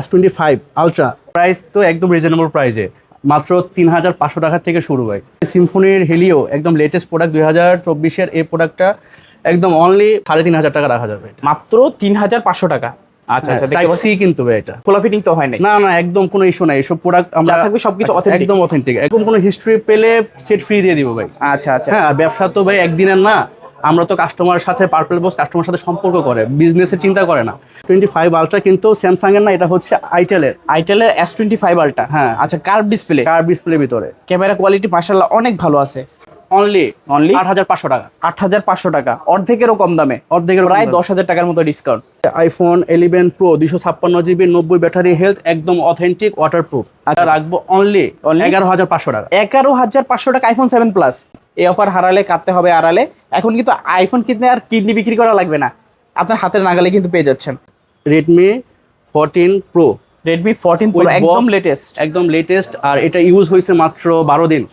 S twenty five ultra price তো একদম reasonable প্রাইসে মাত্র তিন হাজার পাঁচশো টাকা থেকে শুরু হয়। সিম্ফনির হেলিও একদম লেটেস্ট প্রোডাক্ট দুই হাজার চব্বিশের এই প্রোডাক্টটা একদম অনলি সাড়ে তিন হাজার টাকা রাখা যাবে। মাত্র তিন হাজার পাঁচশো টাকা। আচ্ছা আচ্ছা টাইপ সি কিন্তু এটা। খোলা ফিটিং তো হয় নাই। না না একদম কোনো ইস্যু নাই। এসব প্রোডাক্ট আমরা থাকবে সবকিছু authentic। একদম অথেন্টিক একদম কোনো হিস্ট্রি পেলে সেট ফ্রি দিয়ে দিব ভাই। আচ্ছা আচ্ছা। হ্যাঁ আর ব্যবসা তো ভাই একদিনের না। আমরা তো কাস্টমারের সাথে পার্পল বক্স কাস্টমার সাথে সম্পর্ক করে বিজনেসের চিন্তা করে না। টোয়েন্টি ফাইভ আলট্রা কিন্তু স্যামসাং এর না এটা হচ্ছে আইটেলের আইটেলের এস টোয়েন্টি ফাইভ আলটা হ্যাঁ। আচ্ছা কার্ভ ডিসপ্লে কার ডিসপ্লে ভিতরে। ক্যামেরা কোয়ালিটি মার্শাল্লাহ অনেক ভালো আছে। Only Only? আট হাজার পাঁচশো টাকা। আট হাজার পাঁচশো টাকা। অর্ধেকেরও কম দামে। অর্ধেকের প্রায় দশ হাজার টাকার মতো ডিসকাউন্ট আইফোন ইলেভেন প্রো দুশো ছাপ্পান্ন জিবি নব্বই ব্যাটারি হেলথ একদম অথেন্টিক ওয়াটার প্রুফ। রাখব অনলি? এগারো হাজার পাঁচশো টাকা। এগারো হাজার পাঁচশো টাকা আইফোন সেভেন প্লাস এই অফার হারালে কাটতে হবে আড়ালে। এখন কিন্তু আইফোন কিনতে আর কিডনি বিক্রি করা লাগবে না। আপনার হাতের নাগালে কিন্তু পেয়ে যাচ্ছেন। Redmi fourteen pro Redmi fourteen pro একদম লেটেস্ট একদম লেটেস্ট আর এটা ইউজ হয়েছে মাত্র বারো দিন।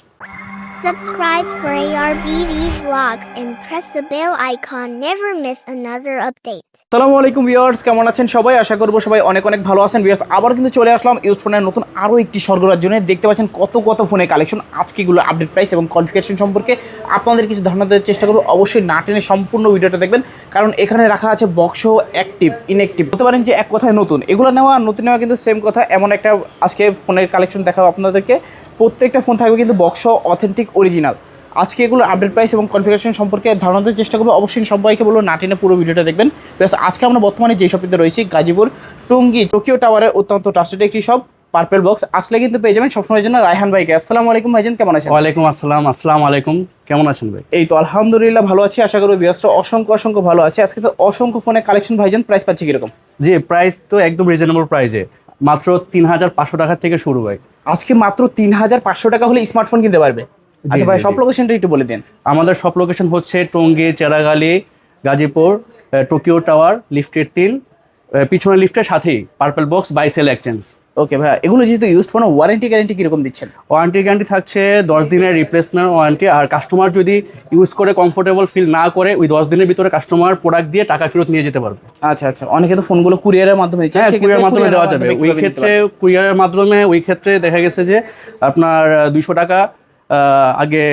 Subscribe for ARBV vlogs and press the bell icon. Never miss another update. আসসালামু আলাইকুম ভিউয়ার্স, কেমন আছেন সবাই? আশা করব সবাই অনেক অনেক ভালো আছেন। ভিউয়ার্স, আবার কিন্তু চলে আসলাম ইউজ ফোনের নতুন আরও একটি স্বর্গরাজ জন্য দেখতে পাচ্ছেন কত কত ফোনের কালেকশন, আজকেগুলো আপডেট প্রাইস এবং কনফিগারেশন সম্পর্কে আপনাদের কিছু ধারণা দেওয়ার চেষ্টা করব। অবশ্যই না টেনে সম্পূর্ণ ভিডিওটা দেখবেন, কারণ এখানে রাখা আছে বক্স অ্যাক্টিভ ইনঅ্যাক্টিভ বলতে পারেন যে এক কথায় নতুন। এগুলো নেওয়া আর নতুন নেওয়া কিন্তু সেম কথা, এমন একটা আজকে ফোনের কালেকশন দেখাবো আপনাদেরকে। প্রত্যেকটা ফোন থাকবে কিন্তু বক্স অথেন্টিক অরিজিনাল আজকে এগুলো আপডেট প্রাইস এবং কনফিগারেশন সম্পর্কে ধারণা দেওয়ার চেষ্টা করব। অবশ্যই সবাইকে বলব না টেনে পুরো ভিডিওটা দেখবেন। প্লাস আজকে আমরা বর্তমানে যে শপিতে রয়েছি গাজীপুর টঙ্গী টোকিও টাওয়ারের অত্যন্ত ট্রাস্টেড একটি শপ পার্পেল বক্স আসলে কিন্তু পেয়ে যাবেন সবসময়ের জন্য রায়হান ভাইকে। আসসালামু আলাইকুম ভাইজান কেমন আছেন? ওয়ালাইকুম আসসালাম আসসালামু আলাইকুম। কেমন আছেন ভাই? এই তো আলহামদুলিল্লাহ ভালো আছি। আশা করি ব্যস্ত অসংখ্য অসংখ্য ভালো আছে। আজকে তো অসংখ্য ফোনের কালেকশন ভাইজান প্রাইস পাচ্ছি কীরকম? জি প্রাইস তো একদম রিজনেবল প্রাইসে মাত্র তিন হাজার পাঁচশো টাকা থেকে শুরু হয় আজকে মাত্র তিন হাজার পাঁচশো টাকা হলে স্মার্টফোন কিনতে পারবে। আচ্ছা ভাই সব। লোকেশনটা একটু বলে দিন। আমাদের সব লোকেশন হচ্ছে টঙ্গী চেরাগালি গাজীপুর টোকিও টাওয়ার লিফটের তিন আহ, পিছনের লিফটের সাথেই purple box buy sell exchange okay ভাই এগুলো যেহেতু ইউজ ফোন ওয়ারেন্টি গ্যারেন্টি কীরকম দিচ্ছেন? ওয়ারেন্টি গ্যারেন্টি থাকছে দশ দিনের রিপ্লেসমেন্ট ওয়ারেন্টি আর কাস্টমার যদি ইউজ করে কমফোর্টেবল ফিল না করে ওই দশ দিনের ভিতরে কাস্টমার প্রোডাক্ট দিয়ে টাকা ফেরত নিয়ে যেতে পারবে। আচ্ছা আচ্ছা অনেকে তো ফোনগুলো কুরিয়ারের মাধ্যমে হ্যাঁ সেক্ষেত্রে কুরিয়ার মাধ্যমে দেওয়া যাবে। ওই ক্ষেত্রে কুরিয়ারের মাধ্যমে ওই ক্ষেত্রে দেখা গেছে যে আপনার দুইশো টাকা আগে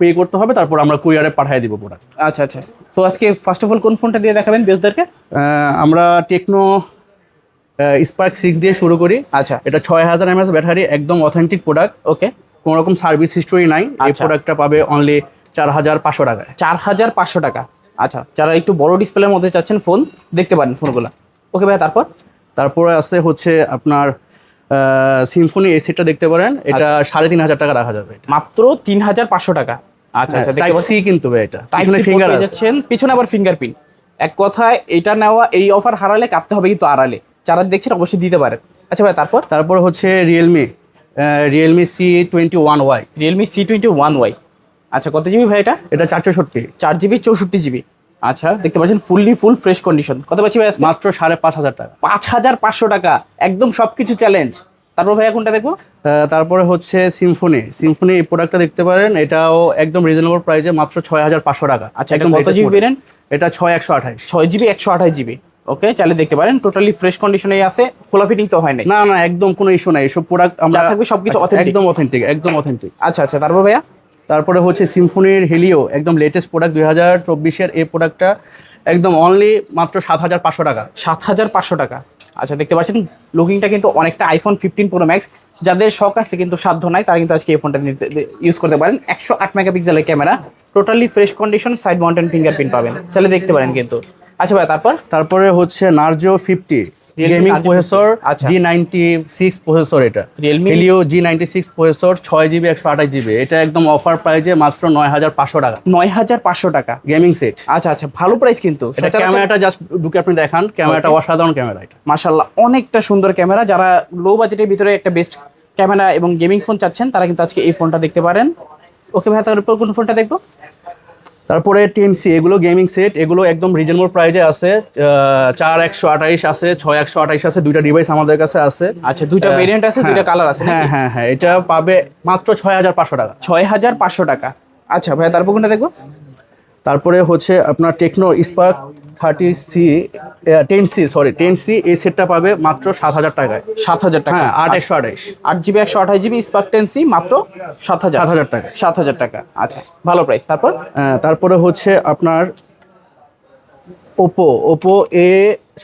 পে করতে হবে তারপর আমরা কুরিয়ারে পাঠিয়ে দিব প্রোডাক্ট আচ্ছা আচ্ছা। তো আজকে ফার্স্ট অফ অল কোন ফোনটা দিয়ে দেখাবেন বেসদেরকে? আমরা টেকনো স্পার্ক সিক্স দিয়ে শুরু করি। আচ্ছা। এটা ছয় হাজার এমএস ব্যাটারি একদম অথেন্টিক প্রোডাক্ট ওকে কোনো রকম সার্ভিস হিস্টোরি নাই। এই আচ্ছা। প্রোডাক্টটা পাবে অনলি চার হাজার পাঁচশো টাকায়। চার হাজার পাঁচশো টাকা। আচ্ছা যারা একটু বড় ডিসপ্লের মধ্যে চাচ্ছেন ফোন দেখতে পারেন ফোনগুলো ওকে ভাই তারপর? তারপরে আছে হচ্ছে আপনার সিম্ফনি এসিটা দেখতে পারেন। এটা সাড়ে তিন হাজার টাকা রাখা যাবে মাত্র তিন হাজার পাঁচশো টাকা। আচ্ছা আচ্ছা টাইপ সি কিন্তু এটা। পিছনে ফিঙ্গার যাচ্ছেন পিছনে আবার ফিঙ্গারপ্রিন্ট এক কথায় এটা নেওয়া এই অফার হারালে কাটতে হবে কিন্তু আড়ালে। যারা দেখছেন অবশ্যই দিতে পারেন। আচ্ছা ভাই তারপর? তারপর হচ্ছে Realme Realme C twenty one Y Realme C twenty one Y আচ্ছা কত জিবি ভাই এটা? এটা চারশোষট্টি চার জিবি চৌষট্টি জিবি আচ্ছা দেখতে পাচ্ছেন ফুললি ফুল ফ্রেশ কন্ডিশন কত পাচ্ছি ভাই মাত্র সাড়ে পাঁচ হাজার টাকা। পাঁচ হাজার পাঁচশো টাকা একদম সব কিছু চ্যালেঞ্জ তারপর ভাইয়া কোনটা দেখব? তারপরে হচ্ছে সিম্ফনি সিম্ফনি এই প্রোডাক্টটা দেখতে পারেন এটাও একদম রিজনেবল প্রাইসে মাত্র ছয় হাজার পাঁচশো টাকা। আচ্ছা, এটা একদম কত latest GB এটা ছয় একশো আঠাইশ। ছয় জিবি একশো আঠাশ জিবি ওকে চাইলে দেখতে পারেন টোটালি ফ্রেশ কন্ডিশনে আছে খোলা ফিটিং তো হয় নাই। না না একদম কোনো ইস্যু নাই। এসব প্রোডাক্ট আমরা থাকবে সবকিছু authentic। একদম অথেন্টিক একদম অথেন্টিক আচ্ছা আচ্ছা তারপর ভাইয়া? তারপরে হচ্ছে সিম্ফনির হেলিও একদম লেটেস্ট প্রোডাক্ট দুই হাজার চব্বিশের এই প্রোডাক্টটা একদম অনলি মাত্র সাত হাজার পাঁচশো টাকা। সাত হাজার পাঁচশো টাকা। আচ্ছা দেখতে পাচ্ছেন লুকিংটা কিন্তু অনেকটা আইফোন ফিফটিন প্রো ম্যাক্স যাদের শখ আছে কিন্তু সাধ্য নাই তারা কিন্তু আজকে এই ফোনটা নিতে ইউজ করতে পারেন। একশো আট মেগাপিক্সেলের camera totally fresh condition side mountain fingerprint পাবেন। চাইলে দেখতে পারেন কিন্তু। আচ্ছা ভাই তারপর? তারপরে হচ্ছে Narzo fifty gaming processor 50। G ninety six processor এটা। Helio G ninety six processor ছয় জিবি একশো আঠাশ জিবি এটা একদম অফার প্রাইজে মাত্র নয় হাজার পাঁচশো টাকা। নয় হাজার পাঁচশো টাকা। গেমিং সেট আচ্ছা আচ্ছা ভালো প্রাইস কিন্তু। ক্যামেরাটা জাস্ট ঢুকে আপনি দেখান। ক্যামেরাটা অসাধারণ ক্যামেরা এটা। মাশাল্লাহ অনেকটা সুন্দর ক্যামেরা যারা লো বাজেটের ভিতরে একটা বেস্ট ক্যামেরা এবং গেমিং ফোন চাচ্ছেন তারা কিন্তু আজকে এই ফোনটা দেখতে পারেন। ওকে ভাই তারপর কোন ফোনটা দেখব। তারপরে টিএমসি এগুলো গেমিং সেট এগুলো একদম রিজনেবল প্রাইজে আছে চার একশো আঠাইশ আছে ছয় একশো আঠাইশ আছে দুইটা ডিভাইস আমাদের কাছে আছে। আচ্ছা দুইটা ভেরিয়েন্ট আছে দুইটা হ্যাঁ, কালার আছে হ্যাঁ হ্যাঁ হ্যাঁ এটা পাবে মাত্র ছয় হাজার পাঁচশো টাকা। ছয় হাজার পাঁচশো টাকা। আচ্ছা ভাই তারপর কোনটা দেখব? তারপরে হচ্ছে আপনার Tecno Spark thirty C ten C sorry ten C এই সেটটা পাবে মাত্র সাত হাজার টাকায়। সাত হাজার টাকা। হ্যাঁ আট একশো আঠাইশ। আট জিবি একশো আঠাশ জিবি স্পার্ক টেন সি মাত্র সাত হাজার। 7,000 টাকা। সাত হাজার টাকা। আচ্ছা ভালো প্রাইস তারপর? তারপরে হচ্ছে আপনার ওপো ওপো এ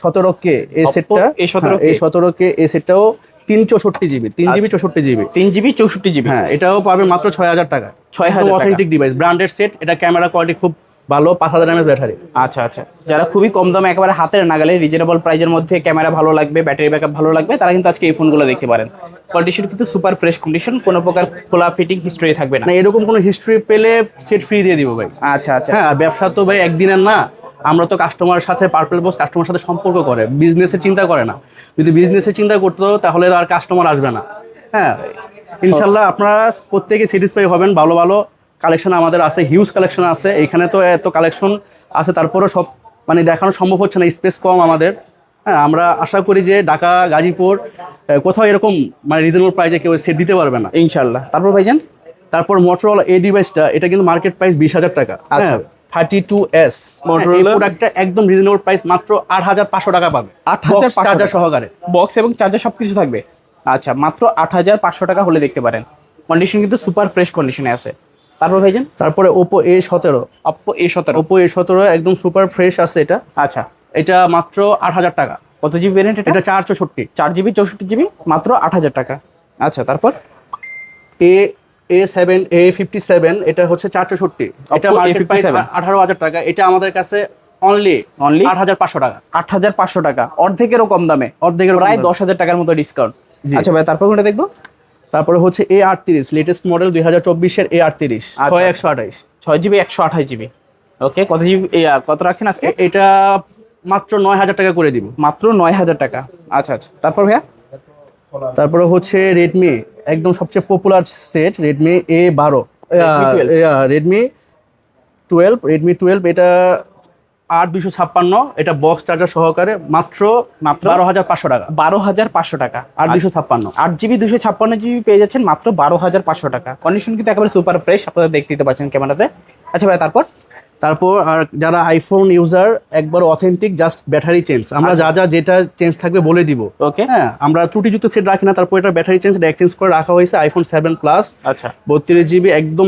সতেরো কে এই Oppo সেটটা A17K এই সতেরো কে এই সেটটাও তিন চৌষট্টি জিবি তিন জিবি চৌষট্টি জিবি। তিন জিবি চৌষট্টি জিবি। হ্যাঁ এটাও পাবে মাত্র ছয় হাজার টাকা ছয় হাজার অথেন্টিক ডিভাইস ব্র্যান্ডেড সেট এটা ক্যামেরা কোয়ালিটি খুব ভালো পাঁচ হাজার এমএস ব্যাটারি আচ্ছা আচ্ছা। যারা খুবই কম দামে একেবারে হাতের নাগালে রিজনেবল প্রাইজের মধ্যে ক্যামেরা ভালো লাগবে ব্যাটারি ব্যাকআপ ভালো লাগবে তারা কিন্তু আজকে এই ফোনগুলো দেখতে পারেন। কন্ডিশন কিন্তু সুপার ফ্রেশ কন্ডিশন কোনো প্রকার খোলা ফিটিং হিস্ট্রি থাকবে না। না এরকম কোনো হিস্ট্রি পেলে সেট ফ্রি দিয়ে দিব ভাই। আচ্ছা আচ্ছা। হ্যাঁ আর ব্যবসা তো ভাই একদিনের না আমরা তো কাস্টমারের সাথে পার্পল বস কাস্টমার সাথে সম্পর্ক করে বিজনেসের চিন্তা করে না। যদি বিজনেসের চিন্তা করতো তাহলে আর কাস্টমার আসবে না। হ্যাঁ ইনশাল্লাহ আপনারা প্রত্যেকে স্যাটিসফাই হবেন ভালো ভালো কালেকশন আমাদের আছে হিউজ কালেকশন আছে। এখানে তো এত কালেকশন আছে তারপরেও সব মানে দেখানো সম্ভব হচ্ছে না স্পেস কম আমাদের। হ্যাঁ আমরা আশা করি যে ঢাকা গাজীপুর কোথাও এরকম মানে রিজনেবল প্রাইজে কেউ সেট দিতে পারবে না। ইনশাল্লাহ তারপর ভাইজান? তারপর মোটরোলা এই ডিভাইসটা এটা কিন্তু মার্কেট প্রাইস বিশ হাজার টাকা। আচ্ছা। থার্টি টু এস প্রোডাক্টটা একদম রিজনেবল প্রাইস মাত্র আট হাজার পাঁচশো টাকা পাবে। 8,500 চার্জার সহকারে। বক্স এবং চার্জার সব কিছু থাকবে। আচ্ছা মাত্র আট হাজার পাঁচশো টাকা হলে দেখতে পারেন। কন্ডিশন কিন্তু সুপার ফ্রেশ কন্ডিশনে আছে। তারপর ভাইজান? তারপরে ওপো এ সতেরো। অপ্পো এ সতেরো। ওপো এ সতেরো একদম সুপার ফ্রেশ আছে এটা। আচ্ছা। এটা মাত্র আট হাজার টাকা। কত জিবি ভ্যারিয়েন্ট এটা? চার চৌষট্টি। চার জিবি চৌষট্টি জিবি মাত্র আট হাজার টাকা। আচ্ছা তারপর? A A seven A fifty seven এটা হচ্ছে চার চৌষট্টি। এটা Oppo মার্কেট প্রাইস আঠারো হাজার টাকা। এটা আমাদের কাছে অনলি অনলি আট হাজার পাঁচশো টাকা। আট হাজার পাঁচশো টাকা। অর্ধেকেরও কম দামে। অর্ধেকের প্রায় দশ হাজার টাকার মতো ডিসকাউন্ট আচ্ছা ভাই তারপর কোনটা দেখব? তারপরে হচ্ছে এ আটত্রিশ লেটেস্ট মডেল দুই হাজার চব্বিশের এ আটত্রিশ আচ্ছা। ছয় একশো আঠাইশ ছয় জিবি একশো আঠাশ জিবি ওকে কত জিবি কত রাখছেন আজকে? এটা মাত্র নয় হাজার টাকা করে দিব। মাত্র নয় হাজার টাকা। আচ্ছা আচ্ছা। তারপর ভাইয়া? তারপরে হচ্ছে রেডমি একদম সবচেয়ে পপুলার সেট রেডমি এ বারো রেডমি টুয়েলভ রেডমি টুয়েলভ এটা আট দুশো ছাপ্পান্ন এটা বক্স চার্জার সহকারে মাত্র মাত্র? বারো হাজার পাঁচশো টাকা। বারো হাজার পাঁচশো টাকা। আট দুশো ছাপ্পান্ন। আট জিবি দুশো ছাপ্পান্ন জিবি পেয়ে যাচ্ছেন মাত্র বারো হাজার পাঁচশো টাকা। কন্ডিশন কিন্তু একেবারে সুপার ফ্রেশ আপনারা দেখতে দিতে পারছেন ক্যামেরাতে। আচ্ছা ভাই তারপর? তারপর আর যারা আইফোন ইউজার একবার অথেন্টিক জাস্ট ব্যাটারি চেঞ্জ আমরা যা যা যেটা চেঞ্জ থাকবে বলে দিব। ওকে হ্যাঁ আমরা ত্রুটিযুক্ত সেট রাখি না তারপর এটা ব্যাটারি চেঞ্জ এক্সচেঞ্জ করে রাখা হয়েছে আইফোন সেভেন প্লাস আচ্ছা। বত্রিশ জিবি একদম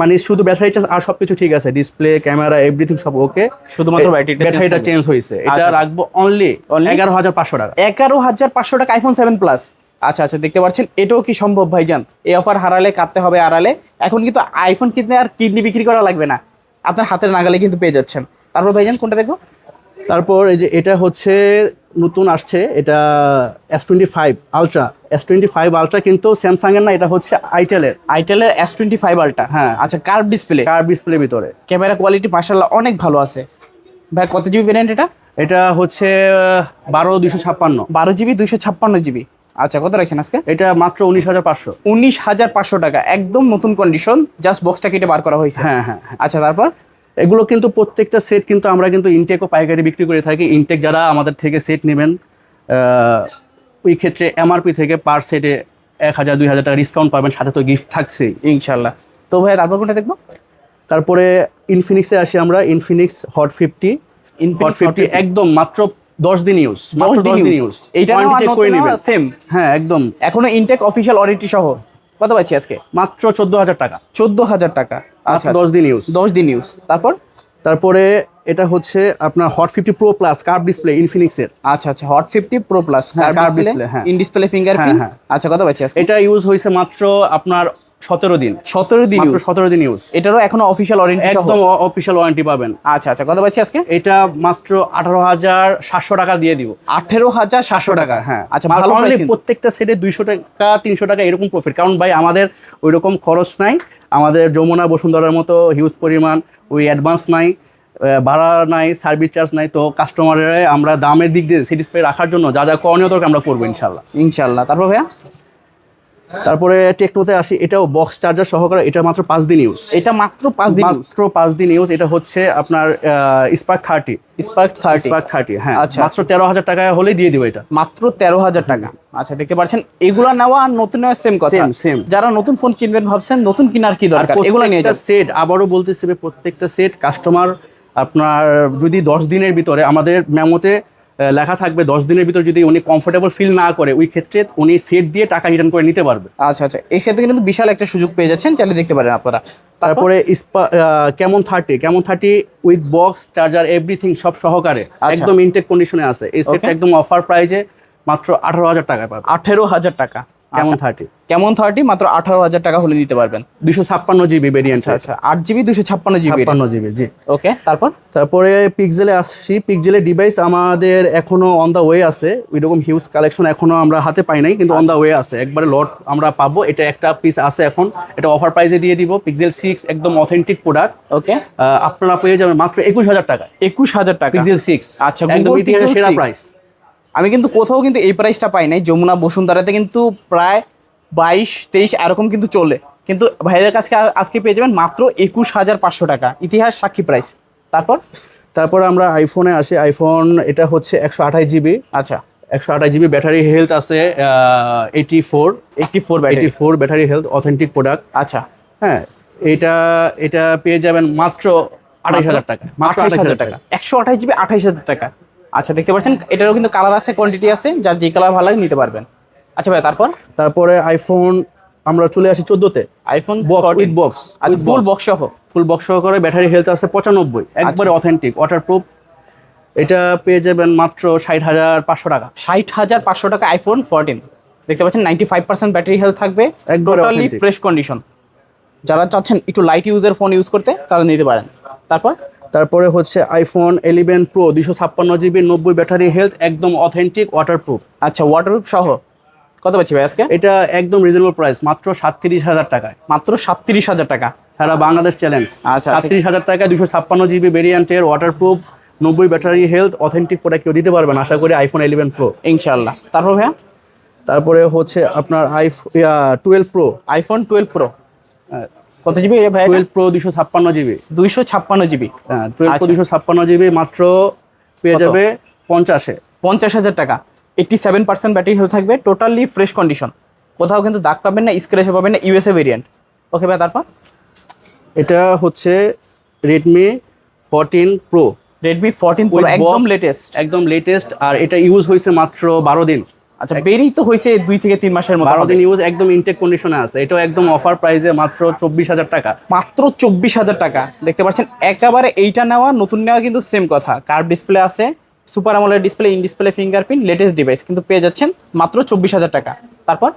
মানে শুধু ব্যাটারি চার্জ আর সবকিছু ঠিক আছে ডিসপ্লে ক্যামেরা এভরিথিং সব ওকে শুধুমাত্র ব্যাটারিটা চেঞ্জ হয়েছে। এটা আচ্ছা, আচ্ছা। রাখব অনলি? এগারো হাজার পাঁচশো টাকা। এগারো হাজার পাঁচশো টাকা আইফোন সেভেন প্লাস আচ্ছা আচ্ছা দেখতে পাচ্ছেন এটাও কি সম্ভব ভাইজান? এই অফার হারালে কাটতে হবে আড়ালে। এখন কিন্তু আইফোন কিনতে আর কিডনি বিক্রি করা লাগবে না। আপনার হাতের নাগালে কিন্তু পেয়ে যাচ্ছেন। তারপর ভাইজান কোনটা দেখব? তারপর এই যে এটা হচ্ছে নতুন আসছে এটা S twenty five ultra S twenty five ultra কিন্তু স্যামসাং এর না এটা হচ্ছে আইটেলের আইটেলের এস টোয়েন্টি ফাইভ আলটা হ্যাঁ। আচ্ছা কার্ভ ডিসপ্লে কার ডিসপ্লে ভিতরে। ক্যামেরা কোয়ালিটি মার্শাল্লাহ অনেক ভালো আছে। ভাই কত জিবি ভ্যারিয়েন্ট এটা? এটা হচ্ছে বারো দুশো ছাপ্পান্ন। বারো জিবি দুইশো ছাপ্পান্ন জিবি আচ্ছা কত রাখছেন আজকে? এটা মাত্র উনিশ হাজার পাঁচশো। উনিশ হাজার পাঁচশো টাকা। একদম নতুন কন্ডিশন জাস্ট বক্সটা কেটে বার করা হয়েছে। হ্যাঁ হ্যাঁ হ্যাঁ। আচ্ছা তারপর? এগুলো কিন্তু প্রত্যেকটা সেট কিন্তু আমরা কিন্তু ইনটেক ও পাইকারি বিক্রি করে থাকি। ইনটেক যারা আমাদের থেকে সেট নেবেন ওই ক্ষেত্রে এমআরপি থেকে পার সেটে এক হাজার দুই হাজার টাকা ডিসকাউন্ট পাবেন। সাথে তো গিফট থাকছেই ইনশাল্লাহ তো ভাই তারপর কোনটা দেখব? তারপরে ইনফিনিক্সে আসি আমরা। Infinix Hot fifty Hot fifty একদম মাত্র দশ দিন ইউজ মাত্র দিন দশ দিন ইউজ এইটা চেক করে নেবেন। সেম হ্যাঁ একদম। এখনও ইনটেক অফিসিয়াল ওয়ারেন্টি সহ। কত পাচ্ছি আজকে? মাত্র চোদ্দ হাজার টাকা। চোদ্দ হাজার টাকা। আচ্ছা মাত্র দশ দিন ইউজ দশ দিন ইউজ তারপর? তারপরে এটা হচ্ছে আপনার Hot fifty pro plus curve display ইনফিনিক্সের আচ্ছা আচ্ছা হট ফিফটি প্রো প্লাস হ্যাঁ, ডিসপ্লে হ্যাঁ। ইন ডিসপ্লে ফিঙ্গার হ্যাঁ, আচ্ছা কথা বলছি এটা ইউজ হয়েছে মাত্র আপনার সতেরো দিন। সতেরো দিন সতেরো দিন ইউজ এটারও এখনও অফিসিয়াল ওয়ারেন্টি একদম অফিসিয়াল ওয়ারেন্টি পাবেন। আচ্ছা আচ্ছা কত পাচ্ছি আজকে? এটা মাত্র আঠারো হাজার সাতশো টাকা দিয়ে দিব। আঠেরো হাজার সাতশো টাকা? হ্যাঁ। আচ্ছা ভালো। প্রত্যেকটা সেটে দুইশো টাকা তিনশো টাকা এরকম প্রফিট কারণ ভাই আমাদের ওই রকম খরচ নাই। আমাদের যমুনা বসুন্ধরার মতো হিউজ পরিমাণ ওই অ্যাডভান্স নাই ভাড়া নাই সার্ভিস চার্জ নাই। তো কাস্টমারের আমরা দামের দিক দিয়ে স্যাটিসফাই রাখার জন্য যা যা করণীয় দরকার আমরা করব ইনশাল্লাহ ইনশাল্লাহ তারপর ভাইয়া? তারপরে টেকনোতে আসি এটাও বক্স চার্জার সহকারে এটা মাত্র পাঁচ দিন ইউজ এটা মাত্র পাঁচ দিন মাত্র পাঁচ দিন ইউজ এটা হচ্ছে আপনার Spark thirty Spark thirty Spark thirty হ্যাঁ। আচ্ছা। মাত্র তেরো হাজার টাকা হলেই দিয়ে দিব এটা। মাত্র তেরো হাজার টাকা। আচ্ছা দেখতে পাচ্ছেন এগুলো নেওয়া আর নতুন নেওয়া সেম কথা। সেম। যারা নতুন ফোন কিনবেন ভাবছেন নতুন কেনার কি দরকার? এগুলো নিয়ে সেট আবারও বলতেছি প্রত্যেকটা সেট কাস্টমার আপনার যদি দশ দিনের ভিতরে আমাদের মেমোতে লেখা থাকবে দশ দিনের ভিতর যদি উনি কমফোর্টেবল ফিল না করে ওই ক্ষেত্রে উনি সেট দিয়ে টাকা রিটার্ন করে নিতে পারবে। আচ্ছা আচ্ছা। এক্ষেত্রে কিন্তু বিশাল একটা সুযোগ পেয়ে যাচ্ছেন চাইলে দেখতে পারেন আপনারা। তারপরে Camon thirty Camon thirty with box charger everything সব সহকারে আচ্ছা। একদম ইনটেক কন্ডিশনে আছে। এই সেটটা. একদম অফার প্রাইজে মাত্র আঠারো হাজার টাকা পাবে আঠেরো হাজার টাকা। কেমন আচ্ছা, থার্টি কেমন থার্টি মাত্র আঠারো হাজার টাকা হলে নিতে পারবেন। দুশো ছাপ্পান্ন জিবি ভেরিয়েন্ট আচ্ছা আচ্ছা। আট জিবি দুশো ছাপ্পান্ন জিবি ছাপ্পান্ন জিবি জি। ওকে তারপর? তারপরে পিক্সেলে আসছি। পিক্সেলের ডিভাইস আমাদের এখনও অন দ্য ওয়ে আছে। ওইরকম হিউজ কালেকশন এখনও আমরা হাতে পাই নাই কিন্তু অন দ্য ওয়ে আছে। একবারে লট আমরা পাবো। এটা একটা পিস আছে এখন। এটা অফার প্রাইসে দিয়ে দিব। পিক্সেল সিক্স একদম অথেন্টিক প্রোডাক্ট ওকে আপনারা পেয়ে যাবেন মাত্র একুশ হাজার টাকা একুশ হাজার টাকা। পিক্সেল সিক্স আচ্ছা, একদম ইতিহাসের সেরা প্রাইস আমি কিন্তু কোথাও কিন্তু এই প্রাইসটা পাই নাই। যমুনা বসুন্ধরাতে কিন্তু প্রায় বাইশ তেইশ এরকম কিন্তু চলে। কিন্তু ভাইয়ের কাছে আজকে পেয়ে যাবেন মাত্র একুশ হাজার পাঁচশো টাকা। ইতিহাস সাক্ষী প্রাইস তারপর? তারপর আমরা আইফোনে আসি। আইফোন এটা হচ্ছে একশো আঠাশ জিবি আচ্ছা। একশো আঠাশ জিবি ব্যাটারি হেলথ আছে eighty four eighty four eighty four battery health authentic product আচ্ছা। হ্যাঁ এটা এটা পেয়ে যাবেন মাত্র আঠাশ হাজার টাকা। মাত্র আঠাশ হাজার টাকা। একশো আঠাশ জিবি আঠাশ হাজার টাকা। আচ্ছা দেখতে পাচ্ছেন এটারও কিন্তু কালার আছে কোয়ান্টিটি আছে যার যে কালার ভালো লাগে নিতে পারবেন। আচ্ছা ভাই তারপর? তারপরে আইফোন আমরা চলে আসি চোদ্দোতে। আইফোন বক্স উইথ বক্স আচ্ছা ফুল বক্স সহ ফুল বক্স সহ করে ব্যাটারি হেলথ আছে পঁচানব্বই। একবারে অথেন্টিক ওয়াটার প্রুফ এটা পেয়ে যাবেন মাত্র ষাট হাজার পাঁচশো টাকা। ষাট হাজার পাঁচশো টাকা আইফোন ফোরটিন দেখতে পাচ্ছেন ninety five percent battery health থাকবে টোটালি ফ্রেশ কন্ডিশন যারা চাচ্ছেন একটু লাইট ইউজের ফোন ইউজ করতে তারা নিতে পারেন। তারপর? তারপরে হচ্ছে আইফোন ইলেভেন প্রো দুশো ছাপ্পান্ন জিবি নব্বই ব্যাটারি হেলথ একদম অথেন্টিক ওয়াটার প্রুফ আচ্ছা ওয়াটারপ্রুফ সহ? কত পাচ্ছি ভাই আজকে? এটা একদম রিজনেবল প্রাইস মাত্র সাতত্রিশ হাজার টাকায়। মাত্র সাতত্রিশ হাজার টাকা? সারা বাংলাদেশ চ্যালেঞ্জ আচ্ছা, সাতত্রিশ হাজার টাকায় দুশো ছাপ্পান্ন জিবি ভেরিয়েন্টের ওয়াটার প্রুফ নব্বই ব্যাটারি হেলথ অথেন্টিক প্রোডাক্ট কেউ দিতে পারবেন আশা করি আইফোন ইলেভেন প্রো ইনশাল্লাহ তারপর ভাইয়া? তারপরে হচ্ছে আপনার I twelve pro iPhone twelve pro কত জিবি ভাই টুয়েলভ প্রো দুশো ছাপ্পান্ন জিবি দুইশো ছাপ্পান্ন জিবি হ্যাঁ টুয়েলভ প্রো। দুশো ছাপ্পান্ন জিবি মাত্র পেয়ে যাবে পঞ্চাশে। পঞ্চাশ হাজার টাকা। Eighty seven percent battery health থাকবে টোটালি ফ্রেশ কন্ডিশন কোথাও কিন্তু দাগ পাবেন না স্ক্র্যাচও পাবেন না ইউএসএ ভেরিয়েন্ট ওকে ভাই তারপর? এটা হচ্ছে Redmi fourteen pro Redmi fourteen pro একদম লেটেস্ট একদম লেটেস্ট আর এটা ইউজ হয়েছে মাত্র বারো দিন। আচ্ছা বেরিয়ে তো হয়েছে দুই থেকে তিন মাসের মতো বারো। দিন ইউজ একদম ইনটেক কন্ডিশনে আছে। এটাও একদম অফার প্রাইসে মাত্র চব্বিশ হাজার টাকা। মাত্র চব্বিশ হাজার টাকা। দেখতে পাচ্ছেন একেবারে এইটা নেওয়া নতুন নেওয়া কিন্তু সেম কথা। কার্ভ ডিসপ্লে আছে super AMOLED display in display fingerprint latest device কিন্তু পেয়ে যাচ্ছেন মাত্র চব্বিশ হাজার টাকা। তারপর?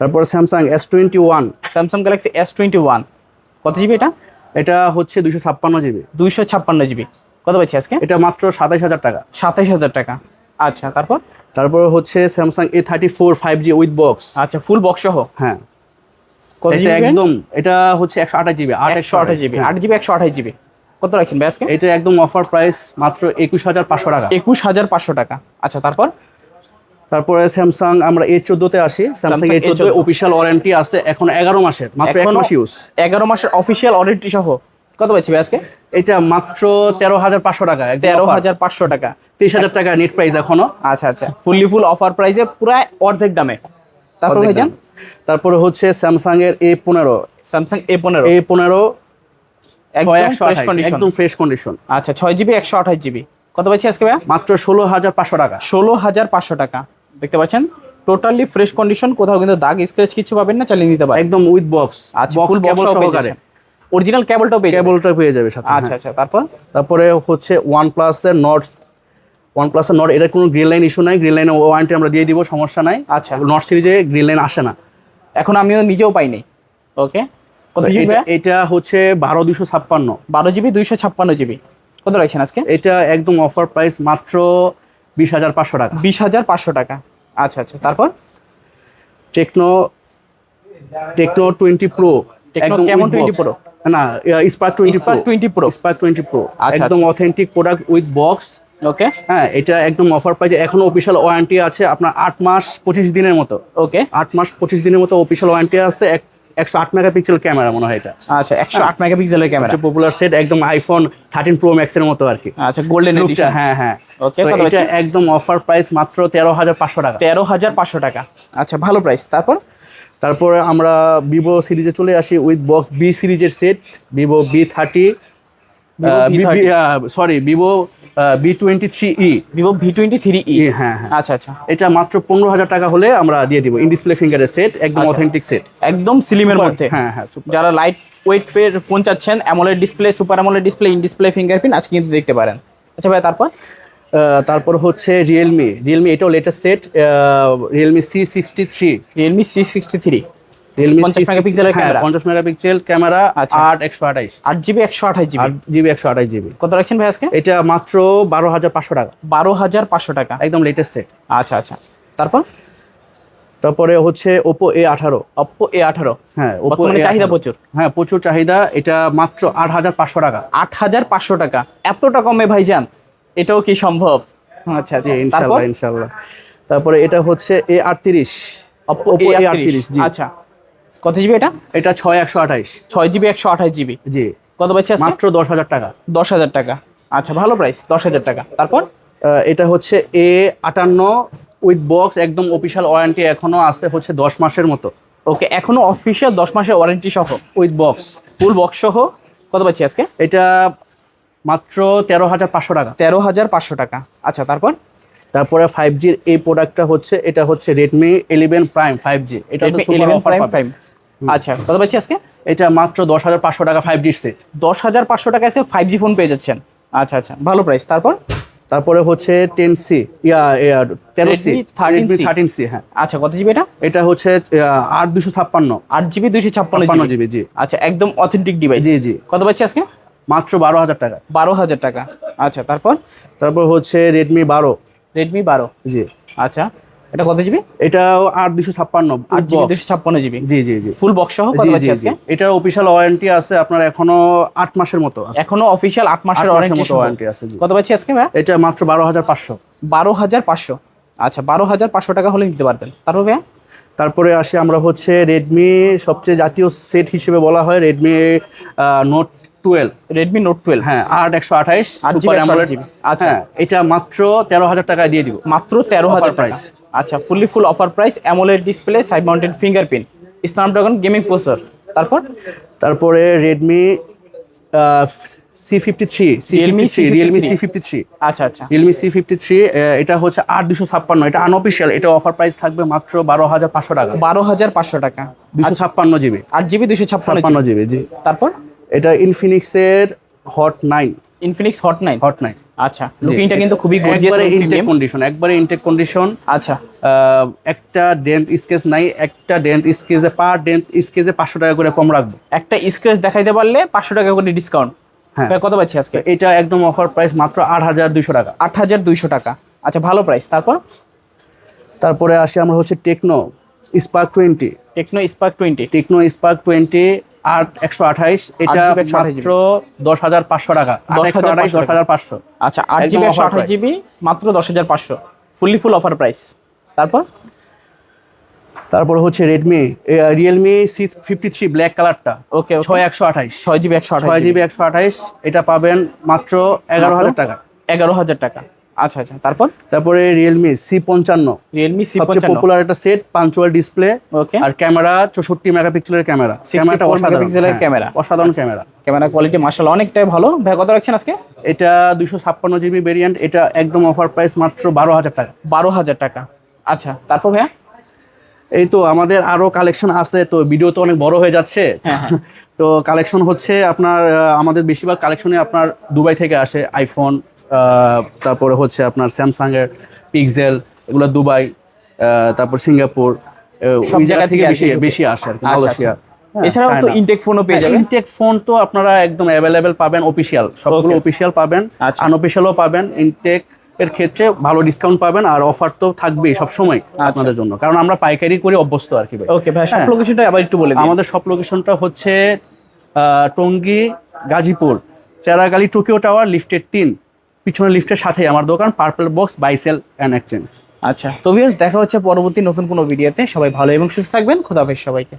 তারপর Samsung S twenty one Samsung Galaxy S twenty one কত জিবি এটা? এটা হচ্ছে দুশো ছাপ্পান্ন জিবি দুইশো ছাপ্পান্ন জিবি কত পাচ্ছি আজকে? এটা মাত্র সাতাশ হাজার টাকা। সাতাইশ হাজার টাকা। আচ্ছা। তারপর? তারপর হচ্ছে Samsung A thirty four five G with box আচ্ছা ফুল বক্স সহ? হ্যাঁ। এটা একদম এটা হচ্ছে একশো আঠাশ জিবি আট একশো আঠাশ জিবি আট জিবি একশো আঠাশ জিবি কত রাখছেন আজকে? এটা একদম অফার প্রাইস মাত্র একুশ হাজার পাঁচশো টাকা। একুশ হাজার পাঁচশো টাকা। আচ্ছা তারপর? তারপরে স্যামসাং আমরা এ চোদ্দোতে আসি। স্যামসাং এ চোদ্দ। অফিসিয়াল ওয়ারেন্টি আছে এখন এগারো মাসের মাত্র এক মাস ইউজ এগারো মাসের অফিসিয়াল অডিটটি সহ। কত পাচ্ছি ভাই আজকে? এটা মাত্র তেরো হাজার পাঁচশো টাকা তেরো হাজার পাঁচশো টাকা। তেইশ হাজার টাকা নেট প্রাইস এখনও। আচ্ছা আচ্ছা। ফুললি ফুল অফার প্রাইসে প্রায় অর্ধেক দামে। তারপর ভাইজান। তারপরে হচ্ছে স্যামসাং এর এ পনেরো। স্যামসাং এ পনেরো। এ পনেরো একদম ফ্রেশ কন্ডিশন একদম ফ্রেশ কন্ডিশন আচ্ছা ছয় জিবি একশো আঠাশ জিবি কত পাচ্ছি আজকে ভাইয়া? মাত্র ষোলো হাজার পাঁচশো টাকা। ষোলো হাজার পাঁচশো টাকা। দেখতে পাচ্ছেন? টোটালি ফ্রেশ কন্ডিশন কোথাও কিন্তু দাগ স্ক্র্যাচ কিছু পাবেন না চালিয়ে নিতে পারেন একদম উইথ বক্স আচ্ছা ফুল কেবল সহকারে। অরিজিনাল কেবলটাও পেয়ে। কেবলটা পেয়ে যাবে সাথে আচ্ছা হ্যাঁ। আচ্ছা তারপর? তারপরে হচ্ছে ওয়ান প্লাসের নট ওয়ান প্লাসের নট এটা কোনো গ্রিন লাইন ইস্যু নাই গ্রিন লাইনে ওয়ারেন্টি আমরা দিয়ে দিব সমস্যা নাই। আচ্ছা। নট সিরিজে গ্রিন লাইন আসে না। এখন আমিও নিজেও পাইনি। ওকে কত জিবি এটা- হচ্ছে বারো দুশো ছাপ্পান্ন। বারো জিবি দুইশো ছাপ্পান্ন জিবি কত রাখছেন আজকে? এটা একদম অফার প্রাইস মাত্র বিশ হাজার পাঁচশো টাকা। বিশ হাজার পাঁচশো টাকা। আচ্ছা আচ্ছা তারপর? Tecno Tecno twenty pro Tecno Camon 20 Pro? না Spark twenty Spark 20 Pro। Spark twenty pro একদম authentic product with box okay হ্যাঁ এটা একদম অফার প্রাইজে এখনও অফিসিয়াল ওয়ারেন্টি আছে আপনার আট মাস পঁচিশ দিনের মতো। ওকে আট মাস পঁচিশ দিনের মতো অফিসিয়াল ওয়ারেন্টি আছে। এক- একশো আট মেগাপিক্সেল ক্যামেরা মনে হয় এটা। আচ্ছা একশো আট মেগাপিক্সেলের ক্যামেরা পপুলার সেট একদম আইফোন থার্টিন প্রো ম্যাক্সের মতো আর কি। আচ্ছা গোল্ডেন লুকটা হ্যাঁ হ্যাঁ। এটা একদম অফার প্রাইস মাত্র তেরো হাজার পাঁচশো টাকা। তেরো হাজার পাঁচশো টাকা। আচ্ছা ভালো প্রাইস তারপর? তারপরে আমরা ভিভো সিরিজে চলে আসি উইথ বক্স বি সিরিজের set Vivo V thirty Vivo V30 sorry Vivo V twenty three E Vivo V twenty three E হ্যাঁ হ্যাঁ। আচ্ছা আচ্ছা। এটা মাত্র পনেরো হাজার টাকা হলে আমরা দিয়ে দিব। ইন ডিসপ্লে ফিঙ্গারের সেট একদম আচ্ছা। অথেন্টিক সেট একদম সিলিমের মধ্যে। হ্যাঁ হ্যাঁ যারা লাইট ওয়েট ফের ফোন চাচ্ছেন AMOLED display super AMOLED display in display fingerprint আজকে কিন্তু দেখতে পারেন। আচ্ছা ভাই তারপর? তারপর হচ্ছে রিয়েলমি রিয়েলমি এটাও latest set Realme C sixty three Realme C sixty three Realme 50 মেগাপিক্সেলের ক্যামেরা। পঞ্চাশ মেগাপিক্সেল ক্যামেরা আচ্ছা। আট একশো আঠাইশ। আট জিবি একশো আঠাশ জিবি। আট জিবি একশো আঠাইশ জিবি। কত রাখছেন ভাই আজকে? এটা মাত্র বারো হাজার পাঁচশো টাকা। বারো হাজার পাঁচশো টাকা। একদম লেটেস্ট সেট আচ্ছা আচ্ছা। তারপর? তারপরে হচ্ছে ওপো এ আঠারো। অপ্পো এ আঠারো। হ্যাঁ A18 চাহিদা প্রচুর। হ্যাঁ প্রচুর চাহিদা। এটা মাত্র আট হাজার পাঁচশো টাকা। আট হাজার পাঁচশো টাকা। এতটা কমে ভাইজান। এটাও কি সম্ভব? আচ্ছা জি আচ্ছা ইনশাল্লাহ ইনশাল্লাহ। তারপরে এটা হচ্ছে এ আটত্রিশ Oppo এ আটত্রিশ জি। আচ্ছা। কত জিবি এটা? এটা ছয় একশো আঠাইশ। ছয় জিবি একশো আঠাশ জিবি জি। কত পাচ্ছি মাত্র দশ হাজার টাকা। দশ হাজার টাকা। আচ্ছা ভালো প্রাইস দশ হাজার টাকা। তারপর? এটা হচ্ছে এ আটান্ন উইথ বক্স একদম অফিসিয়াল ওয়ারেন্টি এখনও আছে হচ্ছে দশ মাসের মতো। ওকে এখনও অফিসিয়াল দশ মাসের ওয়ারেন্টি সহ। উইথ বক্স ফুল বক্স সহ। কত পাচ্ছি আজকে? এটা মাত্র তেরো হাজার পাঁচশো টাকা। তেরো হাজার পাঁচশো টাকা। আচ্ছা তারপর? তারপরে ফাইভ জির এই প্রোডাক্টটা হচ্ছে এটা হচ্ছে Redmi eleven prime five G এটা রেডমি ইলেভেন প্রাইম ফাইভ আচ্ছা কত পাচ্ছি আজকে? এটা মাত্র দশ হাজার পাঁচশো টাকা ফাইভ জি সেট দশ হাজার পাঁচশো টাকা আজকে ফাইভ জি ফোন পেয়ে যাচ্ছেন। আচ্ছা আচ্ছা ভালো প্রাইস তারপর? তারপরে হচ্ছে টেন সি ইয়া তেরো সি 13C থার্টিন সি হ্যাঁ। আচ্ছা কত জিবি এটা? এটা হচ্ছে আট দুশো ছাপ্পান্ন। আট জিবি দুইশো ছাপ্পান্ন জিবি জি। আচ্ছা একদম অথেন্টিক ডিভাইস জি জি। কত পাচ্ছি আজকে? মাত্র বারো হাজার টাকা। বারো হাজার টাকা। আচ্ছা তারপর? তারপর হচ্ছে রেডমি বারো। রেডমি বারো। জি। আচ্ছা এটা কত জিবি এটাও আট দুশো ছাপ্পান্ন আট জিবি দুশো ছাপ্পান্ন জিবি? জি জি জি। ফুল বক্স সহ কত জি, আজকে? এটার অফিসিয়াল ওয়ারেন্টি আছে আপনার এখনও আট মাসের মতো আছে। এখনও অফিসিয়াল আট মাসের ওয়ারেন্টি ওয়ারেন্টি আছে কত পাচ্ছি আজকে ভাই? এটা মাত্র বারো হাজার পাঁচশো। বারো হাজার পাঁচশো। আচ্ছা বারো হাজার পাঁচশো টাকা হলে নিতে পারবেন। তারপর ভাইয়া? তারপরে আসি আমরা হচ্ছে রেডমি সবচেয়ে জাতীয় সেট হিসেবে বলা হয় Redmi note twelve Redmi note twelve হ্যাঁ আট একশো আঠাইশ 8 GB, 128 GB আচ্ছা। হ্যাঁ এটা মাত্র তেরো হাজার টাকায় দিয়ে দিব। মাত্র তেরো হাজার প্রাইস আচ্ছা fully full offer price AMOLED display side mounted fingerprint Snapdragon gaming processor তারপর? তারপরে Redmi C fifty three C Realme three Realme C fifty three আচ্ছা আচ্ছা। রিয়েলমি সি ফিফটি থ্রি এটা হচ্ছে আট দুশো ছাপ্পান্ন। এটা আনঅফিসিয়াল এটা অফার প্রাইস থাকবে মাত্র বারো হাজার পাঁচশো টাকা। বারো হাজার পাঁচশো টাকা। দুশো ছাপ্পান্ন জিবি আট জিবি দুশো ছাপ্পান্ন জিবি জি। তারপর? এটা ইনফিনিক্সের hot nine Infinix hot nine hot nine আচ্ছা লুকিংটা কিন্তু খুবই গর্জিয়াস একবারে ইনটেক কন্ডিশন একবারে ইনটেক কন্ডিশন আচ্ছা। একটা ডেন্থ স্কেচ নাই একটা ডেন্থ স্কেচে পার ডেন্থ স্কেচে পাঁচশো টাকা করে কম রাখব। একটা স্কেচ দেখাইতে পারলে পাঁচশো টাকা করে ডিসকাউন্ট হ্যাঁ। কত পাচ্ছি আজকে? এটা একদম অফার প্রাইস মাত্র আট হাজার দুইশো টাকা। আট হাজার দুইশো টাকা। আচ্ছা ভালো প্রাইস তারপর? তারপরে আসি আমরা হচ্ছে Tecno spark twenty Tecno spark twenty Tecno spark twenty আট একশো আঠাইশ এটা 8 GB, 128 মাত্র দশ হাজার পাঁচশো টাকা। আঠাইশ দশ হাজার পাঁচশো। আচ্ছা আট জিবি একশো আঠাশ জিবি মাত্র দশ হাজার পাঁচশো। ফুললি ফুল অফার প্রাইস তারপর? তারপর হচ্ছে Redmi Realme C fifty three black কালারটা ওকে ছয় একশো আঠাইশ। ছয় জিবি একশো ছয় জিবি একশো আঠাইশ এটা পাবেন মাত্র এগারো হাজার টাকা। এগারো হাজার টাকা। আচ্ছা আচ্ছা তারপর? তারপরে রিয়েলমি সি পঞ্চান্ন। রিয়েলমি সি পঞ্চান্ন। পপুলার একটা set punch hole display okay আর ক্যামেরা চৌষট্টি মেগাপিক্সেলের ক্যামেরা 64 মেগাপিক্সেলের ক্যামেরা। অসাধারণ। ক্যামেরা ক্যামেরা কোয়ালিটি মার্শাল অনেকটাই ভালো। ভাই কত রাখছেন আজকে? এটা দুশো ছাপ্পান্ন জিবি ভেরিয়েন্ট এটা একদম অফার প্রাইস মাত্র বারো হাজার টাকা। বারো হাজার টাকা। আচ্ছা তারপর ভাইয়া? এই তো আমাদের আরও কালেকশন আছে তো ভিডিও তো অনেক বড় হয়ে যাচ্ছে। হ্যাঁ, তো কালেকশন হচ্ছে আপনার আমাদের বেশিরভাগ কালেকশনে আপনার দুবাই থেকে আসে আইফোন তারপরে হচ্ছে আপনার স্যামসাং এর পিক্সেল এগুলো দুবাই তারপর সিঙ্গাপুর সব ওই জায়গা থেকে বেশি বেশি আসে আর কি আচ্ছা, মালয়েশিয়া। হ্যাঁ, এছাড়াও তো ইনটেক ফোনও পেয়ে যাবেন। ইনটেক ফোন তো আপনারা একদম অ্যাভেলেবেল পাবেন অফিসিয়াল সবগুলো অফিসিয়াল পাবেন আচ্ছা। আনঅফিসিয়ালও পাবেন ইনটেক এর ক্ষেত্রে ভালো ডিসকাউন্ট পাবেন আর অফার তো থাকবেই সবসময় আপনাদের জন্য কারণ আমরা পাইকারি করে অভ্যস্ত আর কি ওকে ভাই সব হ্যাঁ। লোকেশনটা আবার একটু বলে আমাদের সব লোকেশনটা হচ্ছে টঙ্গী গাজীপুর চেরাগালি টোকিও টাওয়ার লিফটেড তিন। পিছনে লিফটের সাথে আমার দোকান purple box buy sell and exchange আচ্ছা। তো ভিউয়ার্স দেখা হচ্ছে পরবর্তী নতুন কোনো ভিডিওতে সবাই ভালো এবং সুস্থ থাকবেন। খোদাফেজ সবাইকে।